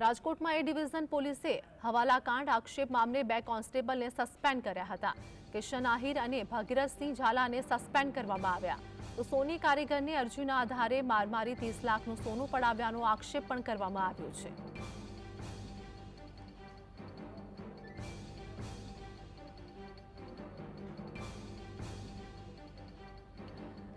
રાજકોટમાં એ ડિવિઝન પોલીસે હવાલાકાંડ આક્ષેપ મામલે બે કોન્સ્ટેબલને સસ્પેન્ડ કર્યા હતા. કિશન આહિર અને ભગીરથસિંહ ઝાલાને સસ્પેન્ડ કરવામાં આવ્યા. તો સોની કારીગરને અરજીના આધારે મારમારી ત્રીસ લાખનું સોનું પડાવ્યાનો આક્ષેપ પણ કરવામાં આવ્યો છે.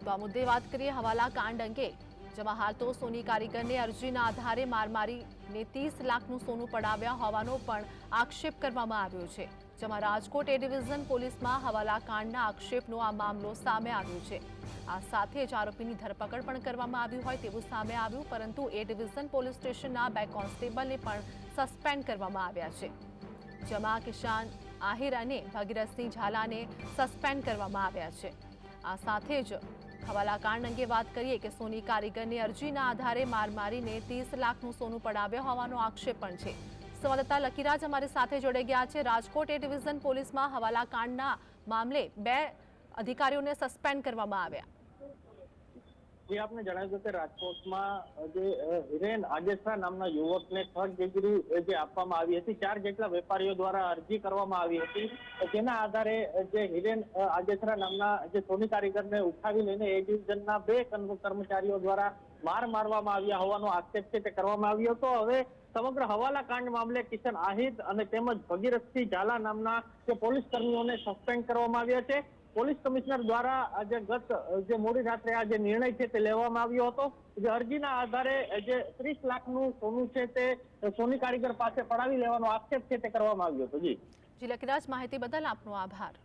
તો આ મુદ્દે વાત કરીએ હવાલા કાંડ અંગે. જેમાં હાલ તો સોની કારીગરને અરજીના આધારે મારમારીને ત્રીસ લાખનું સોનું પડાવ્યા હોવાનો પણ આક્ષેપ કરવામાં આવ્યો છે. જેમાં રાજકોટ એ ડિવિઝન પોલીસમાં હવાલા કાંડના આક્ષેપનો આ મામલો સામે આવ્યો છે. આ સાથે જ આરોપીની ધરપકડ પણ કરવામાં આવી હોય તેવું સામે આવ્યું, પરંતુ એ ડિવિઝન પોલીસ સ્ટેશનના બે કોન્સ્ટેબલને પણ સસ્પેન્ડ કરવામાં આવ્યા છે. જેમાં કિશાન આહિર અને ભગીરથસિંહ ઝાલાને સસ્પેન્ડ કરવામાં આવ્યા છે. આ સાથે જ હવાલાકાંડ અંગે વાત કરીએ કે સોની કારીગરની અરજીના આધારે માર મારીને ત્રીસ લાખનું સોનું પડાવ્યા હોવાનો આક્ષેપ પણ છે. સંવાદદાતા લકીરાજ અમારી સાથે જોડાઈ ગયા છે. રાજકોટ એ ડિવિઝન પોલીસમાં હવાલાકાંડના મામલે બે અધિકારીઓને સસ્પેન્ડ કરવામાં આવ્યા. જે આપને જણાવ્યું કે રાજકોટમાં જે હિરેન આગેસરા નામના યુવકને થર્ડ ડિગ્રી જે આપવામાં આવી હતી, ચાર જેટલા વેપારીઓ દ્વારા અરજી કરવામાં આવી હતી. તેના આધારે જે હિરેન આગેસરા નામના જે સોની કારીગરને ઉઠાવી લઈને એ ડિવિઝનના બે કર્મચારીઓ દ્વારા માર મારવામાં આવ્યા હોવાનો આક્ષેપ છે તે કરવામાં આવ્યો હતો. હવે સમગ્ર હવાલા કાંડ મામલે કિશન આહિર અને તેમજ ભગીરથસિંહ ઝાલા નામના જે પોલીસ કર્મીઓને સસ્પેન્ડ કરવામાં આવ્યા છે. પોલીસ કમિશનર દ્વારા જે ગત જે મોડી રાત્રે આ જે નિર્ણય છે તે લેવામાં આવ્યો હતો. જે અરજીના આધારે જે ત્રીસ લાખનું સોનું છે તે સોની કારીગર પાસે પડાવી લેવાનો આક્ષેપ છે તે કરવામાં આવ્યો હતો. જી. જી, લખીરાજ, માહિતી બદલ આપનો આભાર.